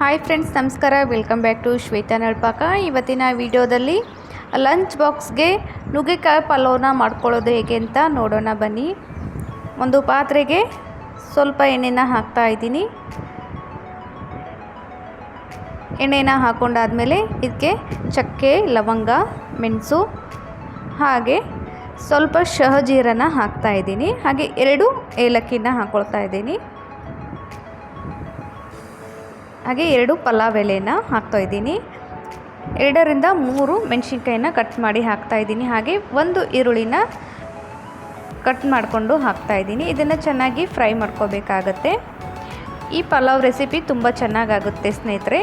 Hi friends ನಮಸ್ಕಾರ. Welcome back to Shweta Nalpaka ಇವತ್ತಿನ ವಿಡಿಯೋದಲ್ಲಿ ಲಂಚ್ ಬಾಕ್ಸ್ಗೆ ನುಗ್ಗೆಕಾಯಿ ಪಲಾವ್ನ ಮಾಡ್ಕೊಳ್ಳೋದು ಹೇಗೆ ಅಂತ ನೋಡೋಣ ಬನ್ನಿ. ಒಂದು ಪಾತ್ರೆಗೆ ಸ್ವಲ್ಪ ಎಣ್ಣೆನ ಹಾಕ್ತಾ ಇದ್ದೀನಿ. ಎಣ್ಣೆನ ಹಾಕ್ಕೊಂಡಾದಮೇಲೆ ಇದಕ್ಕೆ ಚಕ್ಕೆ, ಲವಂಗ, ಮೆಣಸು ಹಾಗೆ ಸ್ವಲ್ಪ ಶಹಜೀರನ ಹಾಕ್ತಾ ಇದ್ದೀನಿ. ಹಾಗೆ ಎರಡು ಏಲಕ್ಕಿನ ಹಾಕ್ಕೊಳ್ತಾ ಇದ್ದೀನಿ. ಹಾಗೆ ಎರಡು ಪಲಾವ್ ಎಲೆನ ಹಾಕ್ತಾ ಇದ್ದೀನಿ. ಎರಡರಿಂದ ಮೂರು ಮೆಣಸಿನ್ಕಾಯಿನ ಕಟ್ ಮಾಡಿ ಹಾಕ್ತಾ ಇದ್ದೀನಿ. ಹಾಗೆ ಒಂದು ಈರುಳ್ಳಿನ ಕಟ್ ಮಾಡಿಕೊಂಡು ಹಾಕ್ತಾ ಇದ್ದೀನಿ. ಇದನ್ನು ಚೆನ್ನಾಗಿ ಫ್ರೈ ಮಾಡ್ಕೋಬೇಕಾಗತ್ತೆ. ಈ ಪಲಾವ್ ರೆಸಿಪಿ ತುಂಬ ಚೆನ್ನಾಗಾಗುತ್ತೆ ಸ್ನೇಹಿತರೆ.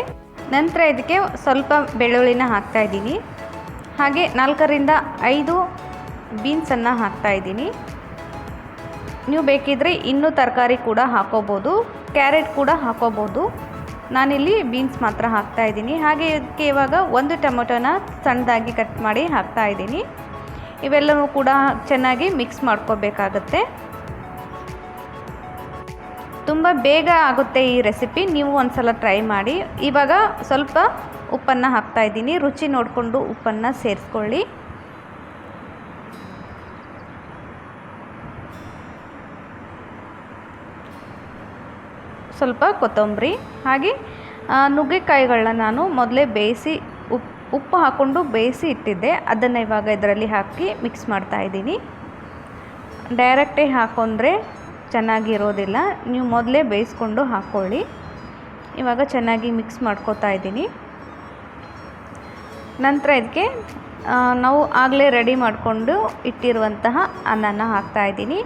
ನಂತರ ಇದಕ್ಕೆ ಸ್ವಲ್ಪ ಬೆಳ್ಳುಳ್ಳಿನ ಹಾಕ್ತಾ ಇದ್ದೀನಿ. ಹಾಗೆ ನಾಲ್ಕರಿಂದ ಐದು ಬೀನ್ಸನ್ನು ಹಾಕ್ತಾ ಇದ್ದೀನಿ. ನೀವು ಬೇಕಿದ್ದರೆ ಇನ್ನೂ ತರಕಾರಿ ಕೂಡ ಹಾಕೋಬೋದು, ಕ್ಯಾರೆಟ್ ಕೂಡ ಹಾಕೋಬೋದು. ನಾನಿಲ್ಲಿ ಬೀನ್ಸ್ ಮಾತ್ರ ಹಾಕ್ತಾ ಇದ್ದೀನಿ. ಹಾಗೆ ಇದಕ್ಕೆ ಇವಾಗ ಒಂದು ಟೊಮೊಟೊನ ಸಣ್ಣದಾಗಿ ಕಟ್ ಮಾಡಿ ಹಾಕ್ತಾ ಇದ್ದೀನಿ. ಇವೆಲ್ಲವೂ ಕೂಡ ಚೆನ್ನಾಗಿ ಮಿಕ್ಸ್ ಮಾಡ್ಕೋಬೇಕಾಗತ್ತೆ. ತುಂಬ ಬೇಗ ಆಗುತ್ತೆ ಈ ರೆಸಿಪಿ. ನೀವು ಒಂದು ಸಲ ಟ್ರೈ ಮಾಡಿ. ಇವಾಗ ಸ್ವಲ್ಪ ಉಪ್ಪನ್ನು ಹಾಕ್ತಾ ಇದ್ದೀನಿ. ರುಚಿ ನೋಡಿಕೊಂಡು ಉಪ್ಪನ್ನು ಸೇರಿಸ್ಕೊಳ್ಳಿ. ಸ್ವಲ್ಪ ಕೊತ್ತಂಬರಿ, ಹಾಗೆ ನುಗ್ಗೆಕಾಯಿಗಳನ್ನ ನಾನು ಮೊದಲೇ ಬೇಯಿಸಿ ಉಪ್ಪು ಉಪ್ಪು ಹಾಕ್ಕೊಂಡು ಬೇಯಿಸಿ ಇಟ್ಟಿದ್ದೆ. ಅದನ್ನು ಇವಾಗ ಇದರಲ್ಲಿ ಹಾಕಿ ಮಿಕ್ಸ್ ಮಾಡ್ತಾ ಇದ್ದೀನಿ. ಡೈರೆಕ್ಟೇ ಹಾಕೊಂಡ್ರೆ ಚೆನ್ನಾಗಿರೋದಿಲ್ಲ. ನೀವು ಮೊದಲೇ ಬೇಯಿಸ್ಕೊಂಡು ಹಾಕ್ಕೊಳ್ಳಿ ಇವಾಗ ಚೆನ್ನಾಗಿ ಮಿಕ್ಸ್ ಮಾಡ್ಕೋತಾ ಇದ್ದೀನಿ. ನಂತರ ಇದಕ್ಕೆ ನಾವು ಆಗಲೇ ರೆಡಿ ಮಾಡಿಕೊಂಡು ಇಟ್ಟಿರುವಂತಹ ಅನ್ನನ ಹಾಕ್ತಾ ಇದ್ದೀನಿ.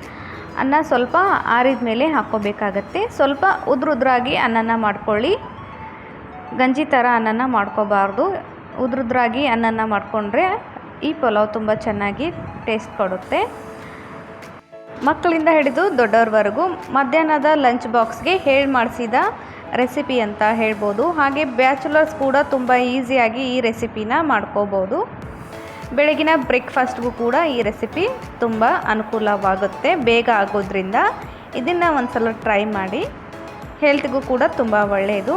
ಅನ್ನ ಸ್ವಲ್ಪ ಆರಿದ ಮೇಲೆ ಹಾಕ್ಕೋಬೇಕಾಗತ್ತೆ. ಸ್ವಲ್ಪ ಉದ್ರುದ್ರಾಗಿ ಅನ್ನನ ಮಾಡ್ಕೊಳ್ಳಿ. ಗಂಜಿ ಥರ ಅನ್ನನ ಮಾಡ್ಕೋಬಾರ್ದು. ಉದ್ರುದ್ರಾಗಿ ಅನ್ನನ ಮಾಡಿಕೊಂಡ್ರೆ ಈ ಪಲಾವ್ ತುಂಬ ಚೆನ್ನಾಗಿ ಟೇಸ್ಟ್ ಕೊಡುತ್ತೆ. ಮಕ್ಕಳಿಂದ ಹಿಡಿದು ದೊಡ್ಡವ್ರವರೆಗೂ ಮಧ್ಯಾಹ್ನದ ಲಂಚ್ ಬಾಕ್ಸ್ಗೆ ಹೇಳಿ ಮಾಡಿಸಿದ ರೆಸಿಪಿ ಅಂತ ಹೇಳ್ಬೋದು. ಹಾಗೆ ಬ್ಯಾಚುಲರ್ಸ್ ಕೂಡ ತುಂಬ ಈಸಿಯಾಗಿ ಈ ರೆಸಿಪಿನ ಮಾಡ್ಕೋಬೋದು. ಬೆಳಗಿನ ಬ್ರೇಕ್ಫಾಸ್ಟ್ಗೂ ಕೂಡ ಈ ರೆಸಿಪಿ ತುಂಬ ಅನುಕೂಲವಾಗುತ್ತೆ. ಬೇಗ ಆಗೋದ್ರಿಂದ ಇದನ್ನು ಒಂದು ಸಲ ಟ್ರೈ ಮಾಡಿ. ಹೆಲ್ತ್ಗೂ ಕೂಡ ತುಂಬ ಒಳ್ಳೆಯದು.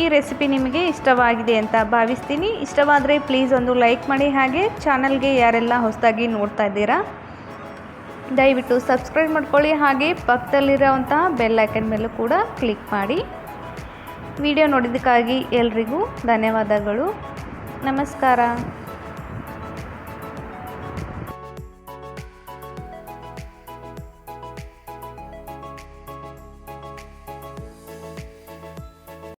ಈ ರೆಸಿಪಿ ನಿಮಗೆ ಇಷ್ಟವಾಗಿದೆ ಅಂತ ಭಾವಿಸ್ತೀನಿ. ಇಷ್ಟವಾದರೆ ಪ್ಲೀಸ್ ಒಂದು ಲೈಕ್ ಮಾಡಿ. ಹಾಗೆ ಚಾನಲ್ಗೆ ಯಾರೆಲ್ಲ ಹೊಸದಾಗಿ ನೋಡ್ತಾ ಇದ್ದೀರಾ, ದಯವಿಟ್ಟು ಸಬ್ಸ್ಕ್ರೈಬ್ ಮಾಡ್ಕೊಳ್ಳಿ. ಹಾಗೆ ಪಕ್ಕದಲ್ಲಿರೋವಂತಹ ಬೆಲ್ ಐಕನ್ ಮೇಲೂ ಕೂಡ ಕ್ಲಿಕ್ ಮಾಡಿ. ವಿಡಿಯೋ ನೋಡಿದ್ದಕ್ಕಾಗಿ ಎಲ್ರಿಗೂ ಧನ್ಯವಾದಗಳು. ನಮಸ್ಕಾರ.